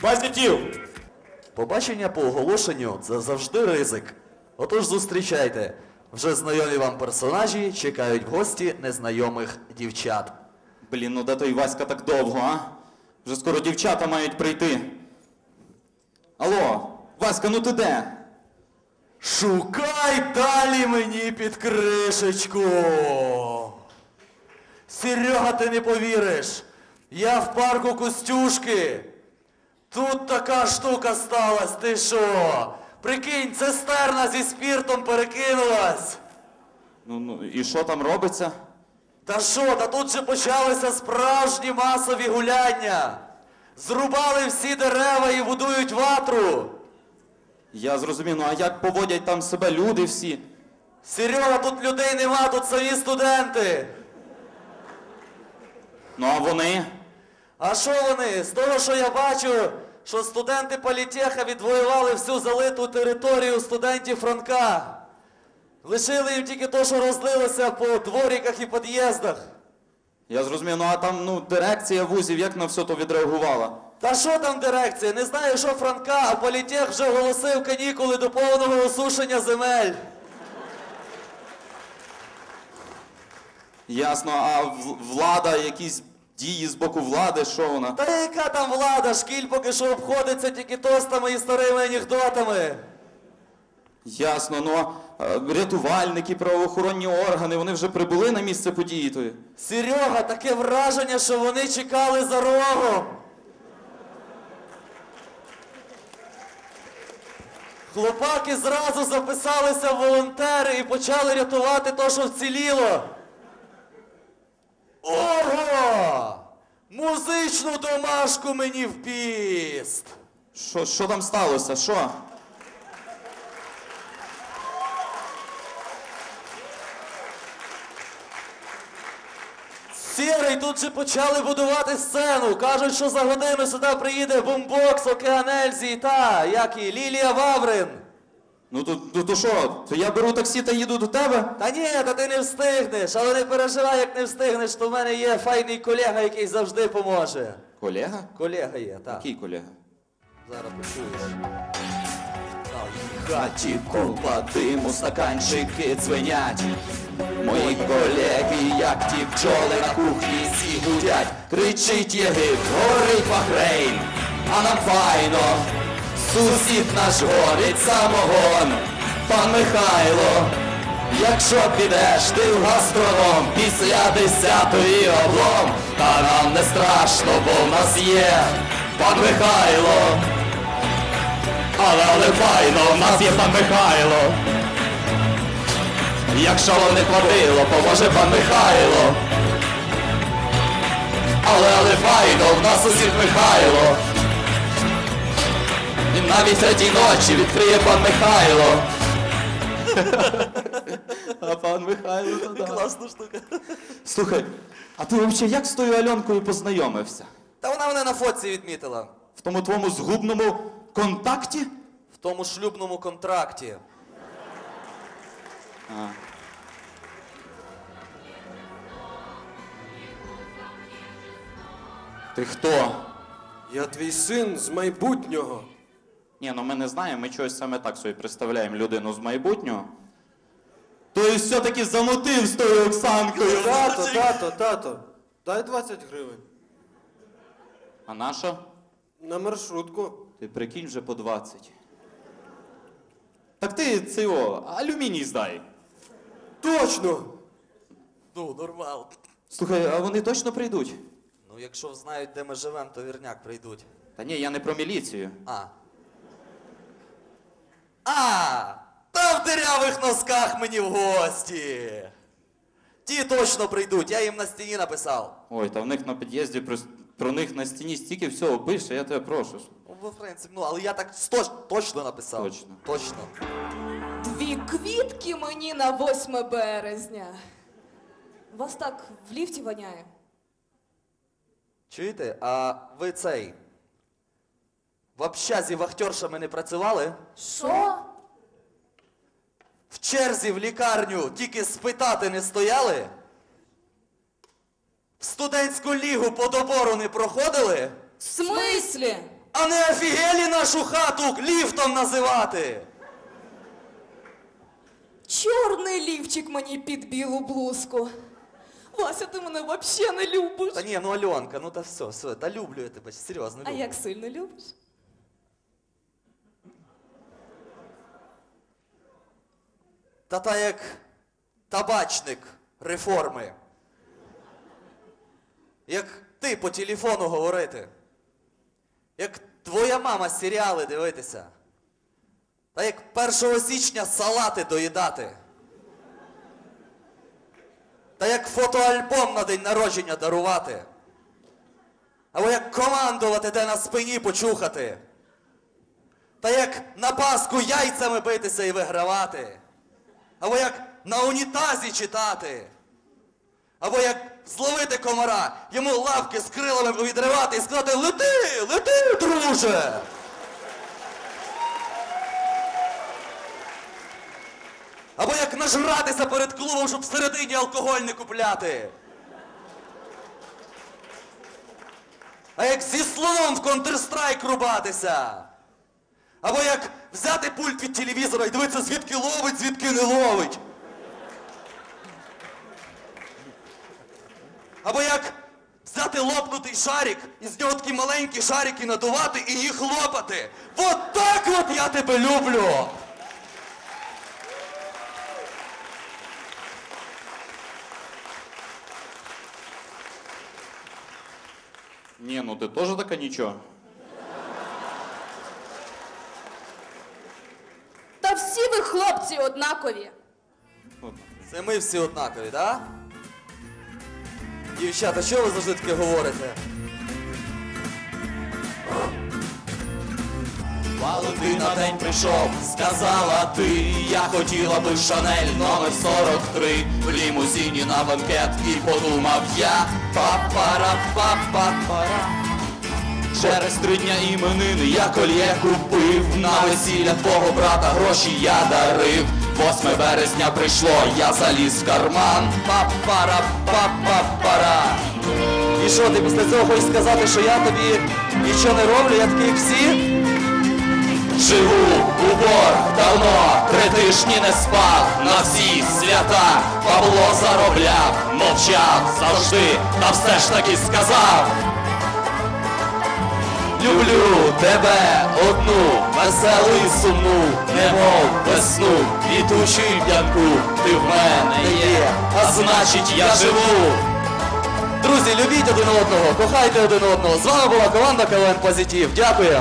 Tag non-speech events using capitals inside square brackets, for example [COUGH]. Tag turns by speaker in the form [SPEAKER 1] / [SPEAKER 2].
[SPEAKER 1] Позитив!
[SPEAKER 2] Побачення по оголошенню це завжди ризик. Отож зустрічайте. Вже знайомі вам персонажі чекають в гості незнайомих дівчат.
[SPEAKER 1] Блін, ну де той Васька так довго, а? Вже скоро дівчата мають прийти. Алло, Васька, ну ти де?
[SPEAKER 2] Шукай далі мені під кришечку. Серега, ти не повіриш. Я в парку Костюшки. Тут така штука сталась, ти що? Прикинь, цистерна зі спіртом перекинулась.
[SPEAKER 1] Ну, ну і що там робиться?
[SPEAKER 2] Та що, та тут же почалися справжні масові гуляння. Зрубали всі дерева і будують ватру.
[SPEAKER 1] Я зрозумів, ну а як поводять там себе люди всі?
[SPEAKER 2] Серега, тут людей нема, тут самі студенти.
[SPEAKER 1] Ну а вони?
[SPEAKER 2] А що вони? З того, що я бачу, що студенти політеха відвоювали всю залиту територію студентів Франка. Лишили їм тільки то, що розлилося по дворіках і під'їздах.
[SPEAKER 1] Я зрозумів, ну а там ну, дирекція вузів як на все то відреагувала?
[SPEAKER 2] Та що там дирекція? Не знаю, що Франка, а політех вже оголосив канікули до повного осушення земель.
[SPEAKER 1] Ясно, а влада, якісь дії з боку влади, що вона?
[SPEAKER 2] Та яка там влада? Шкіль поки що обходиться тільки тостами і старими анекдотами.
[SPEAKER 1] Ясно, ну а рятувальники, правоохоронні органи, вони вже прибули на місце події тої.
[SPEAKER 2] Серега, таке враження, що вони чекали за рогом. Хлопаки зразу записалися в волонтери і почали рятувати то, що вціліло. Ого! Музичну домашку мені в піст!
[SPEAKER 1] Що, що там сталося? Що?
[SPEAKER 2] Сірий, тут же почали будувати сцену. Кажуть, що за годину сюди приїде бумбокс, Океан Ельзі та, як і Лілія Ваврин.
[SPEAKER 1] Ну то, ну, то що, то я беру таксі та їду до тебе?
[SPEAKER 2] Та ні, та ти не встигнеш, але не переживай, як не встигнеш, то в мене є файний колега, який завжди поможе.
[SPEAKER 1] Колега?
[SPEAKER 2] Колега є, так.
[SPEAKER 1] Який колега?
[SPEAKER 2] Зараз почуєш.
[SPEAKER 1] хаті колба диму, стаканчики дзвенять. Мої колеги, як ті пчоли на кухні всі гудять. Кричить Єгипт, горить Бахрейн, а нам файно. Сусід наш горить самогон. Пан Михайло, якщо підеш ти в гастроном після десятої облом, та нам не страшно, бо в нас є пан Михайло. Але але файно, в нас є пан Михайло. Якщо вам не хватило, поможе пан Михайло. Але але файно, в нас усіх Михайло. Навіть третій ночі відкриє пан Михайло. [LAUGHS] А пан Михайло то да.
[SPEAKER 2] Класна штука.
[SPEAKER 1] Слухай, а ти взагалі як з тою Альонкою познайомився?
[SPEAKER 2] Та вона мене на фотці відмітила.
[SPEAKER 1] В тому твоєму згубному контакті?
[SPEAKER 2] В тому шлюбному контракті.
[SPEAKER 1] А. Ти хто?
[SPEAKER 3] Я твій син з майбутнього.
[SPEAKER 1] Ні, ну ми не знаємо, ми чогось саме так собі представляємо людину з майбутнього. Тобто все-таки замотив з тою Оксанкою.
[SPEAKER 3] Тато, тато, тато, дай 20 гривень.
[SPEAKER 1] А наша?
[SPEAKER 3] На маршрутку.
[SPEAKER 1] Ти прикинь вже по 20. Так ти цього, алюміній здай.
[SPEAKER 3] Точно!
[SPEAKER 2] Ну, нормал.
[SPEAKER 1] Слухай, а вони точно прийдуть?
[SPEAKER 2] Ну, якщо знають, де ми живемо, то вірняк прийдуть.
[SPEAKER 1] Та ні, я не про міліцію.
[SPEAKER 2] А. А! Та в дирявих носках мені в гості. Ті точно прийдуть, я їм на стіні написав.
[SPEAKER 1] Ой, та в них на під'їзді про, про них на стіні стільки всього пише, я тебе прошу.
[SPEAKER 2] Ну, в принципі, ну, але я так сточ, точно написав.
[SPEAKER 1] Точно.
[SPEAKER 2] Точно.
[SPEAKER 4] Дві квітки мені на 8 березня. Вас так в ліфті воняє.
[SPEAKER 2] Чуєте? А ви цей. В общазі вахтершами не працювали?
[SPEAKER 4] Що?
[SPEAKER 2] В черзі в лікарню тільки спитати не стояли? В студентську лігу по добору не проходили?
[SPEAKER 4] В смислі?
[SPEAKER 2] А не офігелі нашу хату ліфтом називати.
[SPEAKER 4] Чорний лівчик мені під білу блузку. Вася, ти мене взагалі не любиш.
[SPEAKER 2] Та ні, ну Альонка, ну та все, все, та люблю я тебе, серйозно
[SPEAKER 4] А як сильно любиш?
[SPEAKER 2] Та та як табачник реформи. Як ти по телефону говорити. Як твоя мама серіали дивитися. Та як 1 січня салати доїдати. Та як фотоальбом на день народження дарувати. Або як командувати те на спині почухати. Та як на Пасху яйцями битися і вигравати. Або як на унітазі читати. Або як зловити комара, йому лапки з крилами відривати і сказати Лети, лети, друже! Або як нажратися перед клубом, щоб всередині алкоголь не купляти. А як зі слоном в Counter-Strike рубатися. Або як взяти пульт від телевізора і дивитися, звідки ловить, звідки не ловить. Або як взяти лопнутий шарик і з нього такі маленькі шарики надувати і їх лопати. От так от я тебе люблю!
[SPEAKER 1] Не, ну ты тоже такая ничего.
[SPEAKER 4] Та всі ви хлопці однакові.
[SPEAKER 2] Це ми всі однакові, так? Дівчата, що ви завжди таке говорите?
[SPEAKER 1] Валентина день прийшов, сказала ти, я хотіла би Шанель номер 43 в лімузині на банкет і подумав я папара папара Через три дня іменини я кольє купив На весілля твого брата гроші я дарив 8 березня прийшло, я заліз в карман Папара папара
[SPEAKER 2] І що, ти після цього хочеш сказати, що я тобі нічого не роблю, я такий всі?
[SPEAKER 1] Живу у борг давно, три тижні не спав на всі свята. Павло заробляв, мовчав завжди, та все ж таки сказав. Люблю тебе одну, веселу і сумну, немов весну, квітучу й п'янку, ти в мене є, а значить я живу.
[SPEAKER 2] Друзі, любіть один одного, кохайте один одного. З вами була команда КВН Позитив. Дякую.